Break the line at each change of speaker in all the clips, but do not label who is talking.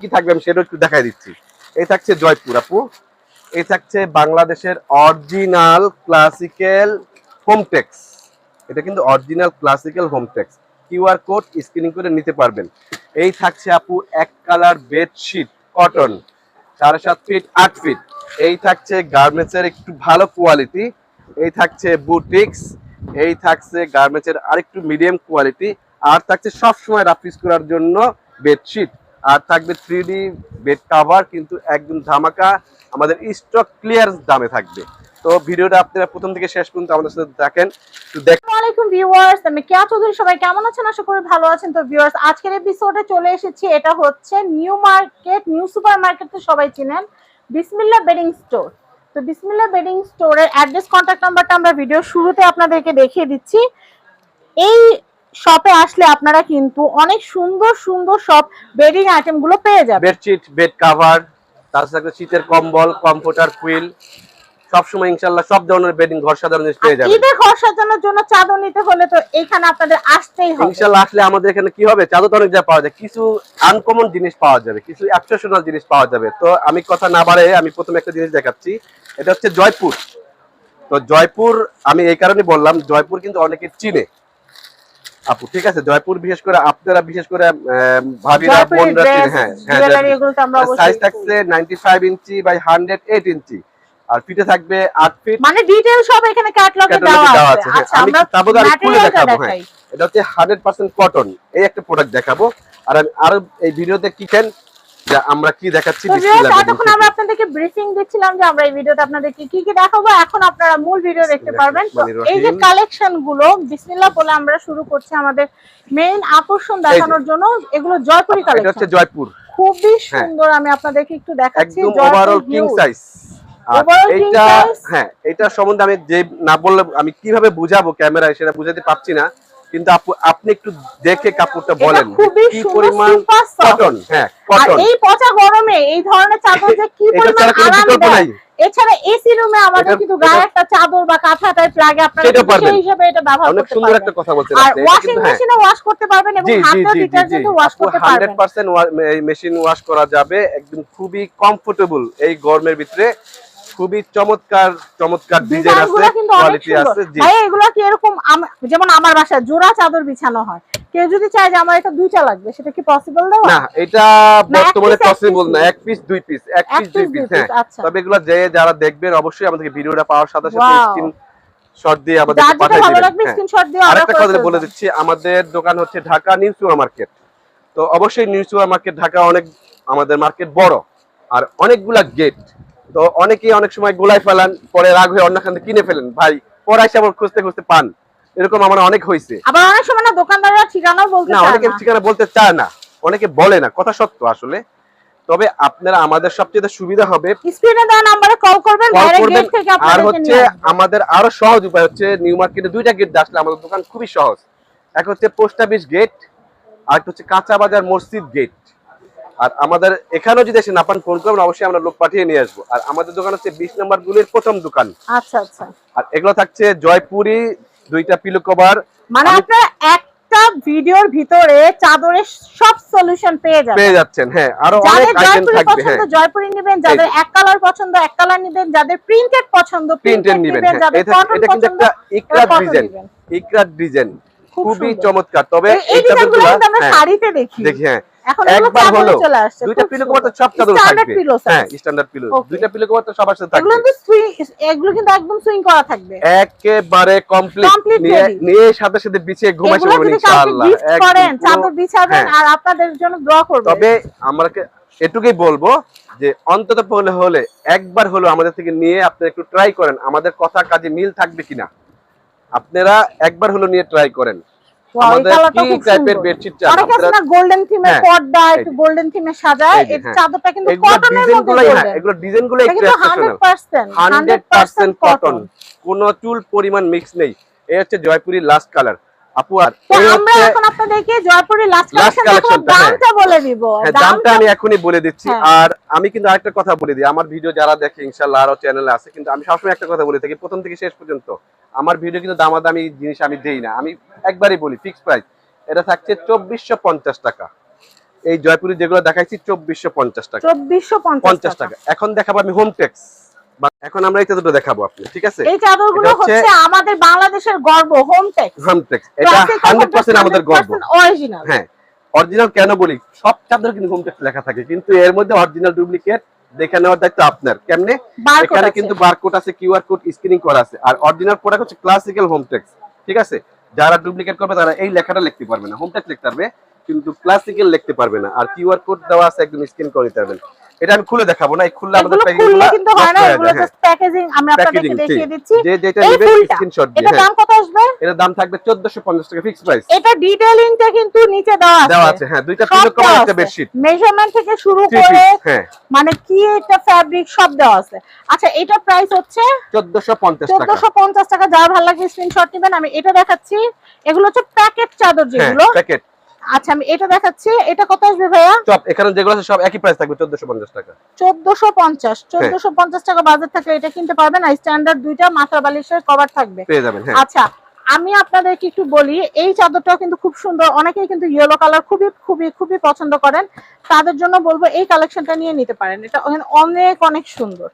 কি থাকবে আমি সেটা একটু দেখাই দিচ্ছি। এই থাকছে জয়পুর, আপু। এই থাকছে বাংলাদেশের অরিজিনাল ক্লাসিক্যাল হোমটেক্স এটা কিন্তু original classical hometex QR code screening করে নিতে পারবেন। এই থাকছে, আপু, এক কালার বেডশিট কটন সাড়ে সাত ফিট আট ফিট এই থাকছে গার্মেন্টসের একটু ভালো কোয়ালিটি এই থাকছে বুটিক্স এই থাকছে গার্মেন্টসের আরেকটু মিডিয়াম কোয়ালিটি আর থাকছে সবসময় রাফিস করার জন্য বেডশিট আর থাকবে থ্রি বেড কাভার কিন্তু একদম ধামাকা। আমাদের স্টক ক্লিয়ার দামে থাকবে। তো ভিডিওটা আপনারা প্রথম থেকে শেষ পর্যন্ত আমাদের সাথে দেখেন একটু দেখ
আসসালামু আলাইকুম ভিউয়ার্স আমি সবাই কেমন আছেন? ভালো আছেন। তো আজকের চলে এসেছি। এটা হচ্ছে new market new super market তো সবাই চিনেন, বিসমিল্লা বেডিং স্টোর তো বিসমিল্লা বেডিং স্টোরের অ্যাড্রেস কন্ট্যাক্ট নাম্বারটা আমরা ভিডিও শুরুতে আপনাদেরকে দেখিয়ে দিচ্ছি। এই শপে আসলে আপনারা কিন্তু অনেক সুন্দর সুন্দর সব বেডিং আইটেমগুলো পেয়ে যাবেন।
বেডশিট বেড কাভার তাছাড়া শীতের কম্বল কমফোর্টার কুইল সবসময় ইনশাল্লাহ সব ধরনের বেডিং ঘর জিনিস পেয়ে যাবেন।
ঘর সাজানোর জন্য চাদর নিতে হলে তো এখানে আপনাদের আসতেই হবে।
ইনশাল্লাহ আসলে আমাদের এখানে কি হবে? চাদর তো অনেক যা পাওয়া যায়। কিছু আনকমন জিনিস পাওয়া যাবে কিছু এক্সেপশনাল জিনিস পাওয়া যাবে। তো আমি কথা না বাড়ে আমি প্রথমে একটা জিনিস দেখাচ্ছি। এটা হচ্ছে জয়পুর। তো জয়পুর আমি এই কারণে বললাম জয়পুর কিন্তু অনেকে চিনে। আপু ঠিক আছে জয়পুর বিশেষ করে আপনারা বিশেষ করে ভাবিরা বোনরা হ্যাঁ হ্যাঁ সাইজ থাকছে 95 ইঞ্চি বাই 108 ইঞ্চি আর ফিটে থাকবে 8 ফিট
মানে ডিটেইল সব এখানে ক্যাটালগে দেওয়া আছে।
হ্যাঁ।
আচ্ছা
আমি
আমরা
তারপরে আর খুলে দেখাবো হ্যাঁ। এটা হচ্ছে 100% কটন এই একটা প্রোডাক্ট দেখাবো। আর আমি আরও এই ভিডিওতে কি কেন যে আমরা কি দেখাচ্ছি
এতক্ষণ আমরা আপনাদেরকে ব্রিফিং দিচ্ছিলাম যে আমরা এই ভিডিওতে আপনাদেরকে কি কি দেখাবো। এখন আপনারা মূল ভিডিও দেখতে পারবেন। এই যে কালেকশনগুলো বিসমিল্লাহ বলে আমরা শুরু করছি আমাদের মেইন আকর্ষণ দেখানোর জন্য। এগুলো জয়পুরি
এটা হচ্ছে জয়পুর।
খুবই
হ্যাঁ।
সুন্দর আমি আপনাদেরকে একটু দেখাচ্ছি।
একদম ওভারঅল কিং সাইজ আর
size?
হ্যাঁ এটা সম্বন্ধে আমি যে না বললে আমি কীভাবে বুঝাবো ক্যামেরায় সেটা বুঝাতে পারছি না। কিন্তু আপু আপনি একটু দেখে কাপড়টা বলেন কি পরিমাণ। কটন হ্যাঁ
আর
কটন
এই পচা গরমে এই ধরনের চাদর যে কি পরিমাণ
ছাড়া কোনো
আরাম দেয়। এছাড়া এসি রুমে আমাদের কিন্তু গায়ে একটা চাদর বা কাঁথা টাইপ লাগে আপনারা। সেই হিসেবে এটা ব্যবহার
অনেক
করতে
সুন্দর
পারবেন।
একটা কথা বলছেন
আর। ওয়াশিং মেশিনে ওয়াশ করতে পারবেন এবং
জি
ডিটারজেন্টে ওয়াশ করতে পারবেন।
হান্ড্রেড পার্সেন্ট মেশিন ওয়াশ করা যাবে একদম খুবই কমফোর্টেবল এই গরমের ভিতরে। খুবই চমৎকার চমৎকার ডিজাইন আছে কোয়ালিটি আছে জি।
ভাই এগুলো কি এরকম যেমন আমার বাসায় জোড়া চাদর বিছানো হয়। কেউ যদি চায় যে আমার এটা দুইটা লাগবে সেটা কি পসিবল দেওয়া?
না এটা বর্তমানে পসিবল না এক পিস দুই পিস এক পিস দুই পিস হ্যাঁ।
আচ্ছা।
তবে এগুলো যে যারা দেখবেন অবশ্যই আমাদেরকে ভিডিওটা পাওয়ার সাথে সাথে স্ক্রিন শট দিয়ে আমাদের পাঠিয়ে দিবেন হ্যাঁ।
দিয়ে
আরেকটা কথা বলে দিচ্ছি আমাদের দোকান হচ্ছে ঢাকা নিউ সুপার মার্কেট তো অবশ্যই নিউ সুপার মার্কেট ঢাকা অনেক আমাদের মার্কেট বড় আর অনেকগুলা গেট তো অনেকেই অনেক সময় গোলায় ফেলান পরে রাগ হয়ে অন্যখান থেকে কিনে ফেলেন। ভাই পরে এসে আবার খুঁজতে খুঁজতে পান। এরকম আমার অনেক হয়েছে।
আবার অনেক সময় না দোকানদাররা ঠিকানাও বলতে
না অনেকে ঠিকানা বলতে চায় না। অনেকে বলে না কথা সত্য আসলে। তবে আপনারা আমাদের সবচেয়ে সুবিধা হবে।
স্ক্রিনে দেওয়া নাম্বারে কল করবেন ডাইরেক্ট গেট থেকে
আর হচ্ছে আমাদের আরও সহজ উপায় হচ্ছে নিউ মার্কেটে দুইটা গেট আসলে আমাদের দোকান খুবই সহজ। এক হচ্ছে পোস্ট অফিস গেট আর হচ্ছে কাঁচা বাজার মসজিদ গেট আর আমাদের এখানেও যদি এসে না পান ফোন করবেন অবশ্যই আমরা লোক পাঠিয়ে নিয়ে আসব। আর আমাদের দোকান হচ্ছে বিশ নম্বর গুলির প্রথম দোকান।
আচ্ছা আচ্ছা।
আর এগুলো থাকছে জয়পুরি দুইটা পিলো কভার।
মানে আপনারা একটা ভিডিওর ভিতরে চাদরের সব সলিউশন পেয়ে যাবেন।
পেয়ে যাচ্ছেন হ্যাঁ। আরও অনেক আইটেম থাকবে হ্যাঁ।
জয়পুরি নেবেন যাদের এক কালার পছন্দ এক কালার নেবেন যাদের প্রিন্টেড পছন্দ
প্রিন্টেড নেবেন হ্যাঁ।
যাদের
এটা কিন্তু একটা ইকরাত ডিজাইন। ইকরাত ডিজাইন খুবই চমৎকার। তবে
এই- ডিজাইনগুলো আমরা
হ্যাঁ,
শাড়িতে দেখি।
দেখি হ্যাঁ।
এখন
একবার হলো। দুইটা পিলো কভার সব চাদর থাকবে। হ্যাঁ স্ট্যান্ডার্ড পিলো দুইটা পিলো কভার তো সবার সাথে থাকবে।
কিন্তু সুইং এগুলো কিন্তু একদম সুইং করা থাকবে।
একেবারে কমপ্লিট নিয়ে নিয়ে সাথে সাথে বিছিয়ে ঘুমাই
এগুলো
পড়বেন
যদি কাউকে
ইনশাআল্লাহ।
করেন চাদর বিছাবেন। আর আপনাদের জন্য দোয়া করবেন।
তবে আমাকে এটুকুই বলব যে অন্তত হলে একবার হলো আমাদের থেকে নিয়ে আপনি একটু ট্রাই করেন। আমাদের কথা কাজে মিল থাকবে কিনা। আপনারা একবার হলো নিয়ে ট্রাই করেন।
গোল্ডেন থিমের
হ্যাঁ,
পর্দা
এই
একটু গোল্ডেন থিমে সাজায়
এই
এর
হ্যাঁ।
চাদরটা কিন্তু কটনের
ডিজাইন
মধ্যে
গুলাই হ্যাঁ। এগুলো একটু
কিন্তু
exceptional।
100%
hundred
100%
percent cotton
cotton
কোনো চুল পরিমাণ মিক্স নেই। এই হচ্ছে জয়পুরি লাস্ট কালার আপু আর
আমরা এখন আপনাদেরকে জয়পুরি লাস্ট কালেকশন
হ্যাঁ।
দামটা বলে দিব।
হ্যাঁ দামটা আমি এখনই বলে দিচ্ছি।
হ্যাঁ।
আর আমি কিন্তু আরেকটা কথা বলে দিই। আমার ভিডিও যারা দেখে ইনশাল্লাহ আরও চ্যানেলে আছে কিন্তু আমি সবসময় একটা কথা বলে থাকি প্রথম থেকে শেষ পর্যন্ত। আমার ভিডিও কিন্তু দামাদামি জিনিস আমি দেই না। আমি একবারই বলি ফিক্স প্রাইস এটা থাকছে চব্বিশশো পঞ্চাশ টাকা। এই জয়পুরি যেগুলো দেখাইছি চব্বিশশো পঞ্চাশ টাকা।
চব্বিশশো
পঞ্চাশ টাকা। এখন দেখাবো আমি হোম টেক্স এখন আমরা এটা দুটো দেখাবো আপনি ঠিক আছে?
এই চাদরগুলো
হচ্ছে-
আমাদের বাংলাদেশের গর্ব হোম টেক
হোম টেক্স এটা হান্ড্রেড পার্সেন্ট আমাদের গর্ব।
অরিজিনাল
হ্যাঁ অরিজিনাল কেন বলি? সব চাদর কিন্তু হোম টেক্স লেখা থাকে কিন্তু এর মধ্যে অরিজিনাল ডুপ্লিকেট দেখে নেওয়ার দায়িত্ব আপনার কেমনে? এখানে কিন্তু বারকোড আছে কিউআর কোড স্ক্রিনিং করা আছে। আর অরিজিনাল প্রোডাক্ট হচ্ছে ক্লাসিক্যাল হোম টেক্স ঠিক আছে? যারা ডুপ্লিকেট করবে তারা এই লেখাটা লিখতে পারবে না হোম টেক্স লিখতে পারবে। কিন্তু ক্লাসিক্যাল লিখতে পারবে না। আর কিউআর কোড দেওয়া আছে একদম স্ক্রিন করে নিতে পারবেন। এটা আমি খুলে দেখাবো না এই খুললে আমাদের প্যাকেজিং
কিন্তু হয় না এগুলো
হ্যাঁ
জাস্ট প্যাকেজিং আমরা আপনাদেরকে দেখিয়ে দিচ্ছি।
যে যেটা নেবে স্ক্রিনশট দিয়ে
এটা
হ্যাঁ।
দাম কত আসবে?
এটার দাম থাকবে 1450 টাকা ফিক্স প্রাইস
এটা ডিটেইলিংটা কিন্তু নিচে দেওয়া
দেওয়া
আছে
আছে হ্যাঁ দুইটা পিলো কভার একটা বেডশিট
মেজারমেন্ট থেকে শুরু করে
হ্যাঁ।
মানে কি এটা ফ্যাব্রিক সব দেওয়া আছে। আচ্ছা এটা প্রাইস হচ্ছে
1450 টাকা।
চোদ্দশো পঞ্চাশ টাকা। যার ভালো লাগে স্ক্রিনশট নেবেন আমি এটা দেখাচ্ছি। এগুলো হচ্ছে প্যাকেট চাদর
হ্যাঁ
যেগুলো।
প্যাকেট
আচ্ছা আমি এটা দেখাচ্ছি। এটা কত আসবে ভাইয়া?
সব এখানে যেগুলো আছে সব একই প্রাইস থাকবে 1450 টাকা।
চোদ্দশো পঞ্চাশ।
হ্যাঁ।
চোদ্দশো পঞ্চাশ টাকা বাজার থাকলে এটা কিনতে পারবেন আর স্ট্যান্ডার্ড দুইটা মাথা বালিশের কভার থাকবে।
পেয়ে যাবেন হ্যাঁ।
আচ্ছা আমি আপনাদেরকে একটু বলি এই চাদরটাও কিন্তু খুব সুন্দর। অনেকেই কিন্তু ইয়েলো কালার খুবই খুবই খুবই পছন্দ করেন। তাদের জন্য বলব এই কালেকশনটা নিয়ে নিতে পারেন। এটা অনেক অনেক সুন্দর।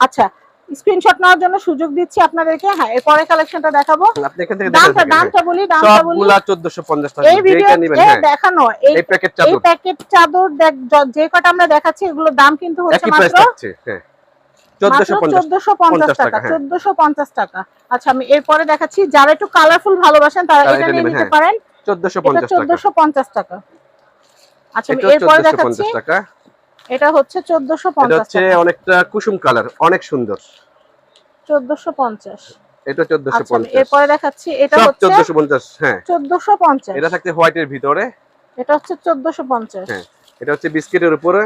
আচ্ছা স্ক্রিনশট নেওয়ার জন্য সুযোগ দিচ্ছি আপনাদেরকে। হ্যাঁ এরপরে কালেকশনটা দেখাবো।
আপনি এখান থেকে
দামটা। দামটা বলি দামটা বলি।
সবগুলা 1450 টাকা।
এই ভিডিও
হ্যাঁ।
দেখানো এই
এই প্যাকেট
এই
চাদর
প্যাকেট চাদর দেখ- যে কটা আমরা দেখাচ্ছি এগুলোর দাম কিন্তু হচ্ছে মাত্র
হ্যাঁ। 1450
পঞ্চাশ টাকা
টাকা, হ্যাঁ।
চোদ্দশো পঞ্চাশ টাকা। আচ্ছা আমি এরপরে দেখাচ্ছি যারা একটু কালারফুল ভালোবাসেন তারা এটা নিয়ে নিতে
হ্যাঁ।
পারেন।
1450
এটা
টাকা।
চোদ্দশো পঞ্চাশ টাকা। আচ্ছা আমি এরপরে দেখাচ্ছি।
1450 টাকা।
এটা হচ্ছে চোদ্দশো
এটা হচ্ছে অনেকটা কুসুম কালার অনেক সুন্দর।
চোদ্দশো পঞ্চাশ।
এটা
আচ্ছা
1450
এরপরে দেখাচ্ছি এটা হচ্ছে
1450 হ্যাঁ।
চোদ্দশো পঞ্চাশ।
এটা থাকছে হোয়াইটের ভিতরে।
এটা হচ্ছে চোদ্দশো পঞ্চাশ।
হ্যাঁ এটা হচ্ছে বিস্কিটের উপরে।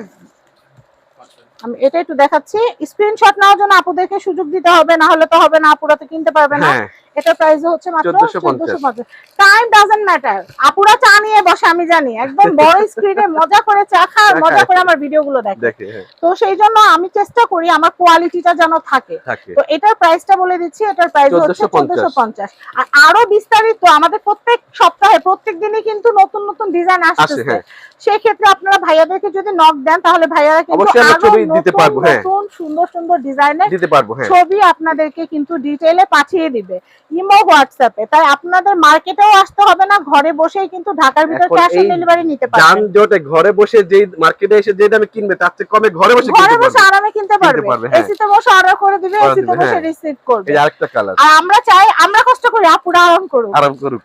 আমি এটা একটু দেখাচ্ছি। স্ক্রিনশট নেওয়ার জন্য আপুদেরকে সুযোগ দিতে হবে না হলে তো হবে না আপুরা তো কিনতে পারবে না।
হ্যাঁ।
এটা প্রাইস হচ্ছে মাত্র
1450
1450 টাইম ডাজন্ট ম্যাটার আপুরা চা নিয়ে বসে আমি জানি। একদম বড় স্ক্রিনে মজা করে চা খায় মজা করে আমার ভিডিওগুলো দেখে।
হ্যাঁ।
তো সেই জন্য আমি চেষ্টা করি আমার কোয়ালিটিটা যেন থাকে। তো এটার প্রাইসটা বলে দিচ্ছি এটার প্রাইস হচ্ছে
1450
চোদ্দশো পঞ্চাশ। আর আরও বিস্তারিত আমাদের প্রত্যেক সপ্তাহে প্রত্যেক দিনই কিন্তু নতুন নতুন ডিজাইন
আসে
আসতেছে।
হ্যাঁ।
সেই ক্ষেত্রে আপনারা ভাইয়াদেরকে যদি নক দেন তাহলে ভাইয়ারা কিন্তু আরও
ছবি দিতে
নতুন
পারব, হ্যাঁ।
সুন্দর সুন্দর ডিজাইনের
দিতে পারব হ্যাঁ।
ছবি আপনাদেরকে কিন্তু ডিটেইলে পাঠিয়ে দিবে। ইমো হোয়াটসঅ্যাপে তাই আপনাদের মার্কেটেও আসতে হবে না ঘরে বসেই কিন্তু ঢাকার ভিতর ক্যাশ অন ডেলিভারি নিতে পারবেন।
যানজটে ঘরে বসে যেই মার্কেটে এসে যে দামে কিনবে তার থেকে কমে ঘরে বসে
ঘরে বসে আরামে কিনতে পারবে।
এসি হ্যাঁ।
এসিতে বসে অর্ডার করে দিবে
এসি
এসিতে বসে
হ্যাঁ।
রিসিভ করবে।
এই আরেকটা কালার
আর আমরা চাই আমরা কষ্ট করি আপুরা আরাম করুক।
আরাম করুক।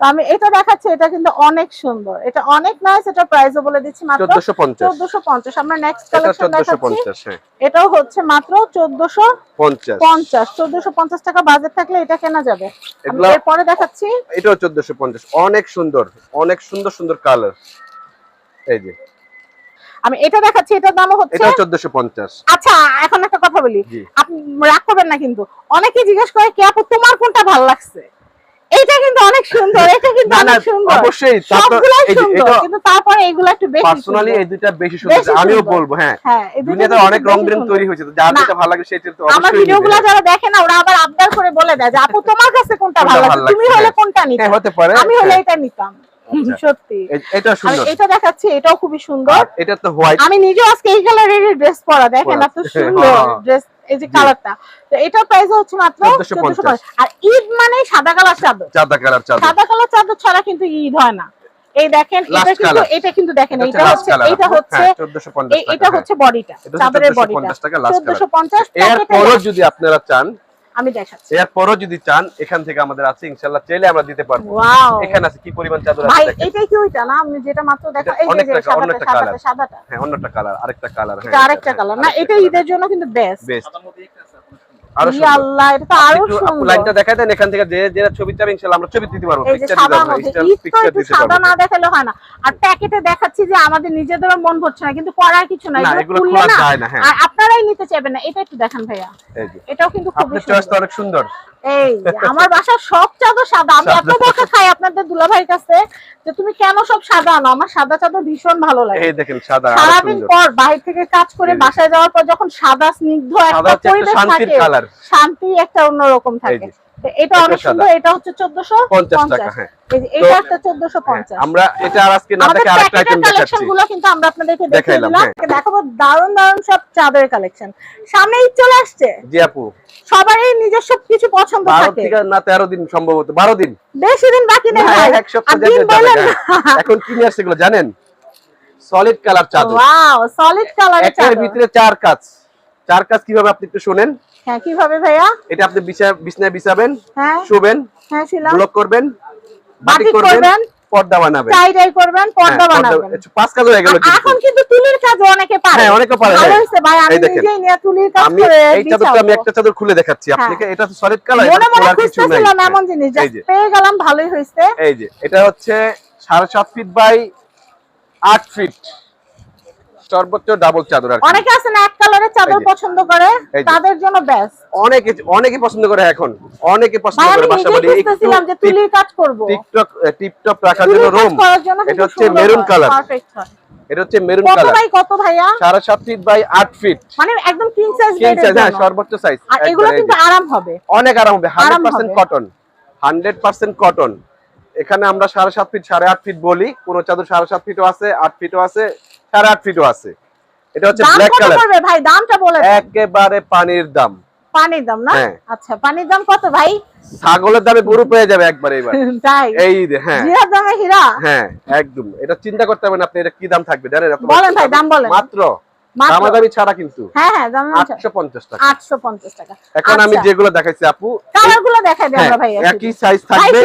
তো আমি এটা দেখাচ্ছি এটা কিন্তু অনেক সুন্দর। এটা অনেক নাইস এটা প্রাইসও বলে দিচ্ছি মাত্র
1450
চোদ্দশো পঞ্চাশ। আমরা নেক্সট কালেকশন দেখাচ্ছি।
1450 হ্যাঁ।
এটাও হচ্ছে মাত্র চোদ্দশো
50
পঞ্চাশ। চোদ্দশো পঞ্চাশ টাকা বাজেট থাকলে এটা কেনা যাবে। আমি এরপরে দেখাচ্ছি।
এটাও 1450 অনেক সুন্দর অনেক সুন্দর সুন্দর কালার এই যে।
আমি এটা দেখাচ্ছি এটার দামও হচ্ছে
এটাও 1450
আচ্ছা এখন একটা কথা বলি। আপনি রাগ করবেন না কিন্তু। অনেকেই জিজ্ঞেস করে কি আপু তোমার কোনটা ভালো লাগছে? এইটা কিন্তু অনেক সুন্দর এটা কিন্তু অনেক সুন্দর।
অবশ্যই
সবগুলাই সুন্দর কিন্তু তারপরে এগুলো একটু বেশি
পার্সোনালি এই দুইটা বেশি সুন্দর আমিও বলব হ্যাঁ।
হ্যাঁ
দুনিয়াতে অনেক রং বেরং তৈরি হয়েছে তো যার যেটা ভালো লাগে সেটা তো
আমার ভিডিওগুলো যারা দেখে না ওরা আবার আবদার করে বলে দেয় যে আপু তোমার কাছে কোনটা ভালো লাগছে? তুমি হলে
হ্যাঁ।
কোনটা নিতে
হ্যাঁ হতে পারে
আমি হলে
হ্যাঁ।
এটা নিতাম
আচ্ছা।
সত্যি।
এটা সুন্দর।
এটা দেখাচ্ছি এটাও খুবই সুন্দর।
এটা তো হোয়াইট
আমি নিজে আজকে এই কালারের ড্রেস পরা দেখেন। এত সুন্দর। ড্রেস এই যে কালারটা তো এটার প্রাইস হচ্ছে মাত্র
1450
1450 আর ঈদ মানে সাদা কালার চাদর।
সাদা কালার চাদর।
সাদা কালার চাদর ছাড়া কিন্তু ঈদ হয় না। এই দেখেন এটা কিন্তু এটা কিন্তু দেখেন
এটা হচ্ছে
হচ্ছে এটা হচ্ছে
হ্যাঁ, 1450
এটা
হ্যাঁ।
হচ্ছে বডিটা চাদরের বডিটা।
1450 টাকা লাস্ট কালার
1450
টাকা
এর পরে
যদি আপনারা চান
আমি দেখাচ্ছি।
এরপরও যদি চান এখান থেকে আমাদের আছে ইনশাআল্লাহ চাইলে আমরা দিতে পারব। এখানে আছে কি পরিমাণ চাদর আছে ভাই
এটাই কি ওইটা? না আমি যেটা মাত্র দেখা এই যে- সাদাটা সাদাটা
হ্যাঁ অন্যটা কালার আরেকটা কালার। হ্যাঁ
আরেকটা কালার। না এটা ঈদের জন্য কিন্তু বেস্ট
বেস্ট আরও
আল্লাহ এটা তো
আরও
সুন্দর।
লাইনটা দেখাই দেন এখান থেকে যে যে ছবি চাবে ইনশাআল্লাহ আমরা ছবি দিতে পারব পিকচার পারব পিকচার
সাদা না দেখালে হয় না। আর প্যাকেটে দেখাচ্ছি যে আমাদের নিজেদের মন ভরছে না কিন্তু করার কিছু নাই।
না
এগুলো খুললে
হ্যাঁ।
আর আপনারাই নিতে চাইবেন না এটা একটু দেখেন ভাইয়া। এটাও কিন্তু খুব
আপনার চয়েস তো অনেক সুন্দর।
এই আমার বাসার সব চাদর সাদা। আমি এত বকা খাই আপনাদের দুলাভাইয়ের কাছে। যে তুমি কেন সব সাদা আনো? আমার সাদা চাদর ভীষণ ভালো লাগে।
এই দেখেন সাদা
সারাদিন পর বাইরে থেকে কাজ করে বাসায় যাওয়ার পর যখন সাদা স্নিগ্ধ একটা পরিবেশ থাকে শান্তি একটা অন্যরকম থাকে। এটা অনেক সুন্দর এটা হচ্ছে 1450
টাকা হ্যাঁ।
এটা একটা 1450
হ্যাঁ, আমরা এটা আর আজকে না দেখে আরেকটা আইটেম দেখাচ্ছি।
কালেকশন কিন্তু আমরা আপনাদেরকে দেখিয়ে দিলাম।
হ্যাঁ।
দেখাবো দারুণ দারুণ সব চাদরের কালেকশন সামনে ঈদ চলে আসছে।
জি আপু।
সবারই নিজস্ব কিছু পছন্দ থেকে।
না তেরো দিন সম্ভবত বারো দিন।
বেশি দিন বাকি নেই
না,
ভাই।
এক সপ্তাহ
দিন বলেন
যাবে। এখন কি নিয়ে আসছে এগুলো জানেন? সলিড কালার চাদর।
ওয়াও সলিড
একের
চাদর।
ভিতরে চার কাজ। চার কাজ কীভাবে আপনি একটু শোনেন?
হ্যাঁ কীভাবে ভাইয়া?
এটা আপনি বিছা- বিছনায় বিছাবেন
হ্যাঁ।
শুবেন
হ্যাঁ শিলাম
ব্লক করবেন বাটিক
বাটিক
করবেন পর্দা বানাবেন।
টাই টাই করবেন পর্দা
হ্যাঁ,
বানাবেন।
পাঁচ কাজ হয়ে গেল কিন্তু।
এখন কিন্তু তুলির কাজ অনেকে পারে।
হ্যাঁ, অনেকে পারে,
ভালো
হ্যাঁ।
হয়েছে ভাই আমি নিজেই নিয়ে তুলির কাজ
আমি এই চাদরটা আমি একটা চাদর খুলে দেখাচ্ছি
হ্যাঁ।
আপনাকে। এটা তো সলিড কালার
মনে মনে
নাই
খুঁজতেছিলাম এমন জিনিস জাস্ট পেয়ে গেলাম ভালোই হয়েছে।
এই যে এটা হচ্ছে সাড়ে সাত ফিট বাই আট ফিট সর্বোচ্চ ডাবল চাদর আর
অনেকে আছে না এক কালারের চাদর পছন্দ করে তাদের জন্য বেস্ট
অনেকে অনেকে পছন্দ করে এখন। অনেকে পছন্দ করে
আমি
বাসা
নিজেই
বাড়ি একটু
যে তুলির কাজ করব।
টিকটক টিপটপ রাখার জন্য রুম এটা হচ্ছে মেরুন কালার
perfect হয়।
এটা হচ্ছে মেরুন কালার
ভাই কত ভাইয়া?
সাড়ে সাত ফিট বাই আট ফিট
মানে একদম কিং সাইজ
কিং সাইজ হ্যাঁ সর্বোচ্চ সাইজ
আর এগুলো কিন্তু আরাম হবে।
অনেক আরাম হবে হান্ড্রেড
আরাম
পার্সেন্ট
হবে।
কটন হান্ড্রেড পার্সেন্ট কটন এখানে আমরা সাড়ে সাত ফিট সাড়ে আট ফিট বলি। কোন চাদর সাড়ে সাত ফিটও আছে আট ফিটও আছে। সাড়ে আট ফিটও আছে। এটা হচ্ছে ব্ল্যাক কালার
ভাই? দামটা বলে।
একেবারে পানির দাম।
পানির দাম না?
হ্যাঁ।
আচ্ছা পানির দাম কত ভাই?
ছাগলের দামে গরু পেয়ে যাবে একবার এবার।
তাই?
এই হ্যাঁ।
জিরার দামে হীরা?
হ্যাঁ একদম। এটা চিন্তা করতে হবে না আপনি এটা কি দাম থাকবে? জানেন আপনি
বলেন ভাই, দাম বলেন।
মাত্র দামাদামি ছাড়া কিন্তু
হ্যাঁ হ্যাঁ দাম
আটশো টাকা।
টাকা।
এখন আমি। যেগুলো দেখাইছি আপু
কালার দেখাই আমরা ভাই
একই সাইজ থাকবে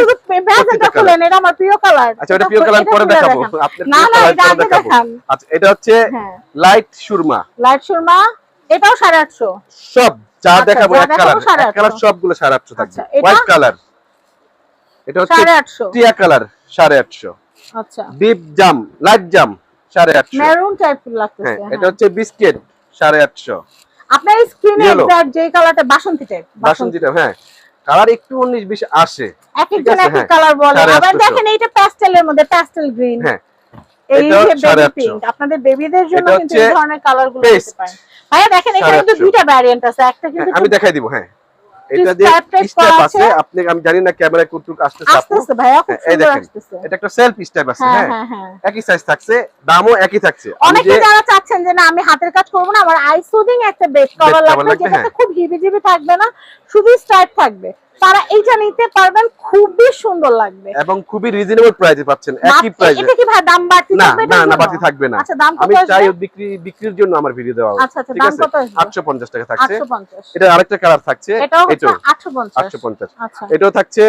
শুধু খুলেন এটা আমার প্রিয় কালার
আচ্ছা ওটা প্রিয় কালার পরে দেখাবো। আপনার
না না এটা আগে দেখান।
আচ্ছা এটা হচ্ছে লাইট সুরমা।
লাইট সুরমা এটাও সাড়ে আটশো।
সব যা
আচ্ছা,
দেখাবো এক কালার
সাড়ে
এক কালার
আটশো।
সবগুলো সাড়ে আটশো থাকবে।
আচ্ছা, এটা?
হোয়াইট কালার এটা হচ্ছে
সাড়ে আটশো।
টিয়া কালার সাড়ে
আচ্ছা।
ডিপ জাম লাইট জাম সাড়ে আটশো।
মেরুন লাগতেছে
হ্যাঁ
হ্যাঁ।
এটা হচ্ছে বিস্কিট সাড়ে আটশো।
আপনার স্ক্রিনে যে কালারটা বাসন্তী টাইপ
বাসন্তীটা হ্যাঁ। কালার একটু আসে।
এক একজন এক
হ্যাঁ।
কালার বলে। আবার দেখেন এইটা প্যাস্টেলের মধ্যে প্যাস্টেল গ্রিন
হ্যাঁ
এই যে। পিঙ্ক আপনাদের বেবিদের জন্য কিন্তু এই ধরনের কালারগুলো পারেন। ভাইয়া দেখেন এখানে
সাড়ে
কিন্তু দুইটা ভ্যারিয়েন্ট আছে একটা কিন্তু
হ্যাঁ, আমি দেখাই দিব হ্যাঁ। এটা
দিয়ে
স্টেপ আছে। আপনি আমি জানি না ক্যামেরা কতটুকু আসতেছে
আসতেছে ভাইয়া খুব
হ্যাঁ,
সুন্দর আসতেছে।
এটা একটা সেলফ স্টেপ আছে
হ্যাঁ
হ্যাঁ।
হ্যাঁ
একই সাইজ থাকছে দামও একই থাকছে।
অনেকে যারা চাচ্ছেন যে না আমি হাতের কাজ করব না আমার আই সুদিং একটা বেড কভার লাগবে
যেটা
যেটাতে। খুব হিবিজিবি থাকবে না শুধু স্ট্রাইপ থাকবে। তারা এইটা নিতে পারবেন খুবই সুন্দর লাগবে।
এবং খুবই রিজনেবল প্রাইসে পাচ্ছেন একই প্রাইসে
এটা কি ভাই দাম বাড়তি
না
থাকবে
না না বাড়তি থাকবে না।
আচ্ছা দাম কত
আমি? চাই বিক্রি বিক্রির জন্য আমার ভিডিও দেওয়া
আচ্ছা, আচ্ছা, দাম
আছে?
কত?
আটশো পঞ্চাশ টাকা থাকছে।
850
এটা আরেকটা কালার থাকছে
এটাও হচ্ছে
এটাও
850
পঞ্চাশ।
আচ্ছা।
এটাও থাকছে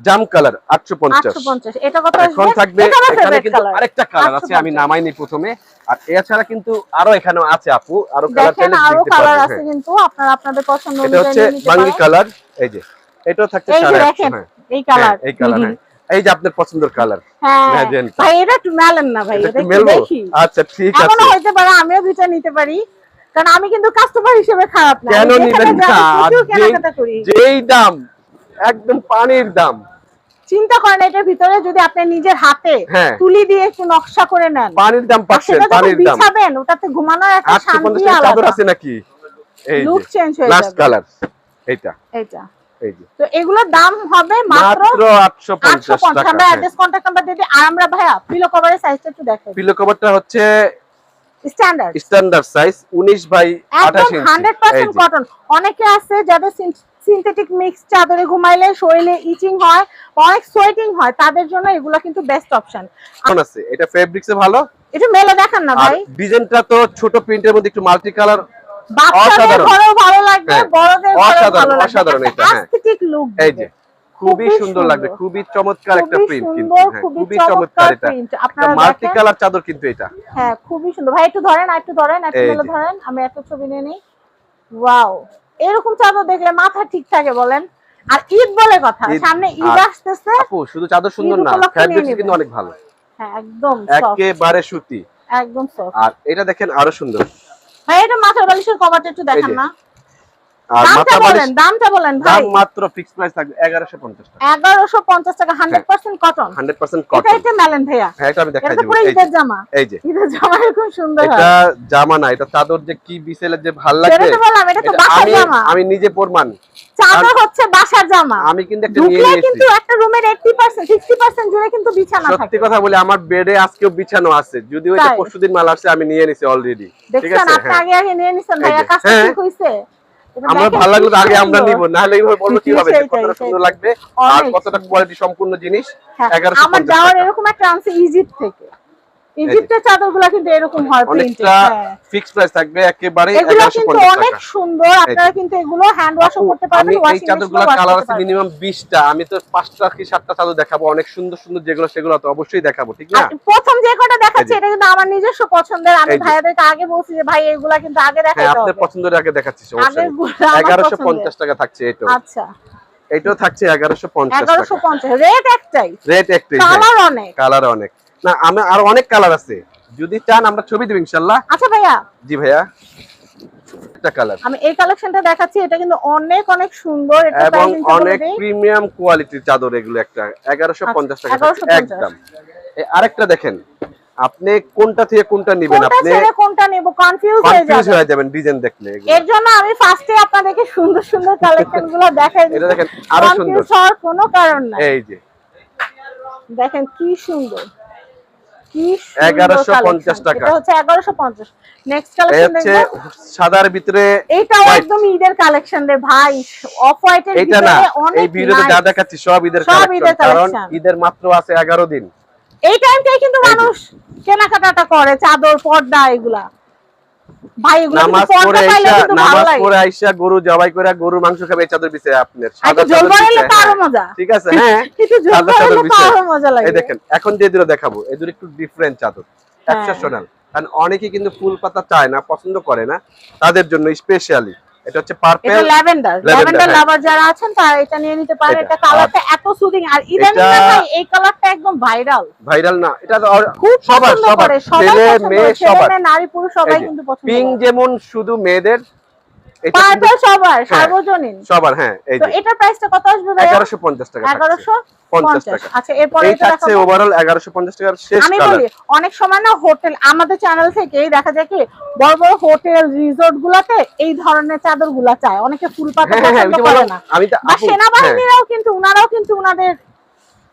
জাম কালার আটশো পঞ্চাশ।
850 এটা কত
এখন থাকবে এখানে কিন্তু আরেকটা কালার আছে আমি নামাইনি প্রথমে। আর এছাড়া কিন্তু আরও এখানে আছে আপু আরও কালার চাইলে আরও
কালার আছে
হ্যাঁ।
কিন্তু আপনারা আপনাদের পছন্দ
এটা হচ্ছে বাঙ্গি কালার এই যে। এটাও থাকছে
এই
হ্যাঁ।
কালার
হ্যাঁ, এই কালার হ্যাঁ। এই যে আপনার পছন্দের কালার
হ্যাঁ। ভাই এটা একটু মেলেন না ভাই
এটা
এটা দেখি।
আচ্ছা ঠিক আছে।
হইতে পারে আমিও দুইটা নিতে পারি। কারণ আমি কিন্তু কাস্টমার হিসেবে খারাপ না।
কেন নিবেন না? যেই দাম একদম পানির দাম।
চিন্তা করেন এটার ভিতরে যদি আপনি নিজের হাতে
হ্যাঁ।
তুলি দিয়ে একটু নকশা করে নেন।
পানির দাম পাচ্ছেন পানির দাম।
বিছাবেন ওটাতে ঘুমানোর একটা শান্তি
টাকা চাদর আছে নাকি? এই
লুক চেঞ্জ হয়ে
লাস্ট কালার এইটা।
এটা
এই যে।
তো এগুলোর দাম হবে মাত্র
মাত্র আটশো
আটশো
পঞ্চাশ।
পঞ্চাশ
টাকা
আমরা অ্যাড্রেস কন্ট্যাক্ট নাম্বার দিয়ে দিই। আর আমরা ভাইয়া পিলো কভারের সাইজটা একটু দেখাই
পিলো কভারটা হচ্ছে
স্ট্যান্ডার্ড
স্ট্যান্ডার্ড সাইজ উনিশ বাই আঠাশ
একদম
ইঞ্চি
হান্ড্রেড
এই
পার্সেন্ট
যে।
কটন অনেকে আছে যাদের সিনথেটিক মিক্স চাদরে ঘুমাইলে শরীরে ইচিং হয় অনেক সোয়েটিং হয় তাদের জন্য এগুলো কিন্তু বেস্ট অপশন
আছে এটা ফেব্রিক্স ভালো?
একটু মেলে দেখান না ভাই।
ডিজাইনটা তো ছোট প্রিন্টের মধ্যে একটু মাল্টি কালার
বাচ্চাদের ঘরেও ভালো লাগবে
হ্যাঁ,
বড়দের ঘরেও ভালো লাগবে।
অসাধারণ এটা, হ্যাঁ।
লুক
এই যে খুবই সুন্দর লাগবে খুবই চমৎকার একটা প্রিন্ট কিন্তু হ্যাঁ,
খুবই
চমৎকার এটা। একটা
আপনারা
মাল্টি কালার চাদর কিন্তু এটা।
হ্যাঁ খুবই সুন্দর। ভাই একটু ধরেন আর একটু ধরেন একটু মেলে
যে।
ধরেন। আমি একটা ছবি নিয়ে নিই। ওয়াও এরকম চাদর দেখলে মাথা ঠিক থাকে বলেন। আর ঈদ বলে কথা সামনে ঈদ আসতেছে।
আপু শুধু চাদর সুন্দর না। কিন্তু অনেক ভালো।
হ্যাঁ একদম
একেবারে সুতি।
একদম সফট
আর এটা দেখেন আরও সুন্দর।
হ্যাঁ এটা মাথার বালিশের কভারটা একটু দেখান না।
আর
দামটা বলেন দামটা বলেন ভাই।
দাম মাত্র ফিক্স প্রাইস থাকবে এগারোশো পঞ্চাশ টাকা।
এগারোশো পঞ্চাশ টাকা hundred percent cotton
hundred percent
এটা
কটন
মেলেন ভাইয়া।
হ্যাঁ এটা আমি দেখাই
এটা তো
দেবো।
পুরো
এই যে
জামা।
এই যে।
ঈদের জামা এরকম সুন্দর
এটা জামা না এটা চাদর যে কি বিসেলের যে ভালো
সেটা বললাম এটা তো বাসার জামা।
আমি নিজে প্রমাণ
চাদর হচ্ছে বাসার জামা।
আমি কিন্তু একটা নিয়ে নিয়েছি।
কিন্তু একটা রুমের এইটটি পার্সেন্ট সিক্সটি পার্সেন্ট জুড়ে কিন্তু বিছানা
সত্যি কথা বলি আমার বেডে আজকেও বিছানো আছে। যদিও এটা? পরশুদিন মাল আসছে আমি নিয়ে নিছি অলরেডি ঠিক
দেখছেন
আছে?
আপনি
হ্যাঁ।
আগে আগে নিয়ে নিছেন ভাইয়া
যে,
কাজটা
হ্যাঁ।
ঠিক হইছে? এটা
আমার ভালো লাগল তো আগে আমরা। নিব না হলে এইভাবে বলব কি হবে কতটা সুন্দর লাগবে আর কতটা কোয়ালিটি সম্পূর্ণ জিনিস
হ্যাঁ,
এগারোশো
আমার যাওয়ার এরকম একটা আনছে ইজিপ্ট থেকে। ইজিপ্টের চাদরগুলো কিন্তু এরকম হয় প্রিন্টেড
ফিক্স প্রাইস থাকবে একেবারে
এগুলো
এগারোশো
কিন্তু অনেক সুন্দর আপনারা কিন্তু এগুলো হ্যান্ড ওয়াশও করতে পারবেন
এই চাদরগুলো কালার আছে মিনিমাম বিশটা। আমি তো পাঁচটা কি সাতটা চাদর দেখাবো অনেক সুন্দর সুন্দর যেগুলো সেগুলো তো অবশ্যই দেখাবো ঠিক না?
প্রথম যে কটা দেখাচ্ছি এটা কিন্তু আমার নিজস্ব পছন্দের। আমি ভাইয়াদেরকে আগে বলছি যে ভাই এগুলা কিন্তু আগে
হ্যাঁ
দেখাইতে
আপনার পছন্দের আগে দেখাচ্ছি সমস্যা
আগের
নেই
গুলো আমার
এগারোশো
পছন্দের।
পঞ্চাশ টাকা থাকছে এটাও।
আচ্ছা।
এটাও থাকছে এগারোশো পঞ্চাশ
এগারোশো
টাকা।
পঞ্চাশ। রেট একটাই।
রেট একটাই
কালার অনেক।
কালার অনেক। না আমি আর অনেক কালার আছে। যদি চান আমরা ছবি দেব ইনশাল্লাহ।
আচ্ছা ভাইয়া।
জি ভাইয়া। একটা কালার
আমি এই কালেকশনটা দেখাচ্ছি এটা কিন্তু অনেক অনেক সুন্দর এটা
এবং অনেক প্রিমিয়াম কোয়ালিটির চাদর এগুলো একটা। এগারোশো পঞ্চাশ টাকা
1150
একদম। এই আরেকটা দেখেন। আপনি কোনটা থেকে কোনটা নিবেন? আপনি
কোনটা নেব? কনফিউজ হয়ে
হয়ে যাবেন ডিজাইন দেখলে
এর জন্য আমি ফার্স্টে আপনাদেরকে সুন্দর সুন্দর কালেকশনগুলো দেখাই
এটা দেখেন, আরও সুন্দর।
কোনো কারণ নাই।
এই যে।
দেখেন কি সুন্দর।
1150 টাকা।
এটা হচ্ছে 1150 নেক্সট কালেকশন
হচ্ছে সাদার ভিতরে
একদম ঈদের কালেকশন রে ভাই। অফ ভিতরে অনেক
এই ভিডিওতে যা দেখাচ্ছি সব ঈদের কালেকশন
ঈদের
কারণ ঈদের মাত্র আছে এগারো দিন।
এই টাইমটাই কিন্তু মানুষ কেনাকাটা করে চাদর পর্দা এগুলা। ভাই এগুলো
নামাজ পড়ে আইসা নামাজ পড়ে আইসা গরু জবাই করে গরু মাংস খাবে চাদর বিছে আপনার। সাদা চাদর
বানাইলে
বিছায়,
তো আরও
হ্যাঁ।
মজা।
ঠিক আছে হ্যাঁ।
কিন্তু
সাদা চাদর
বানাইলে তো
বিছায়।
আরও মজা লাগে।
এই দেখেন এখন যে দুটো দেখাবো এই দুটো একটু ডিফারেন্ট চাদর।
হ্যাঁ।
এক্সেপশনাল কারণ অনেকে কিন্তু ফুল পাতা চায় না পছন্দ করে না তাদের জন্য স্পেশালি এটা হচ্ছে
এটা ল্যাভেন্ডার। ল্যাভেন্ডার
হ্যাঁ।
লাভার যারা আছেন তারা এটা নিয়ে নিতে পারে
এটা।
কালারটা এত সুদিং আর ইদানিং না ভাই এই কালারটা একদম ভাইরাল
ভাইরাল না এটা
খুব
সবার সবার। ছেলে মেয়ে সবার।
নারী পুরুষ সবাই কিন্তু পছন্দ
পিঙ্ক যেমন শুধু মেয়েদের এটা
সবার সার্বজনীন।
সবার হ্যাঁ এই যে।
প্রাইসটা কত আসবে ভাই
টাকা টাকা।
আচ্ছা এরপরে এটা
থাকছে ওভারঅল এগারোশো পঞ্চাশ টাকার শেষ
আমি বলি অনেক সময় না হোটেল আমাদের চ্যানেল থেকেই দেখা যায় কি বড় বড় হোটেল রিসোর্ট গুলাতে এই ধরনের চাদরগুলা চায়। অনেকে ফুল পাতা
হ্যাঁ হ্যাঁ
পছন্দ করে না।
আমি তো হ্যাঁ,
সেনাবাহিনীরাও কিন্তু উনারাও কিন্তু উনাদের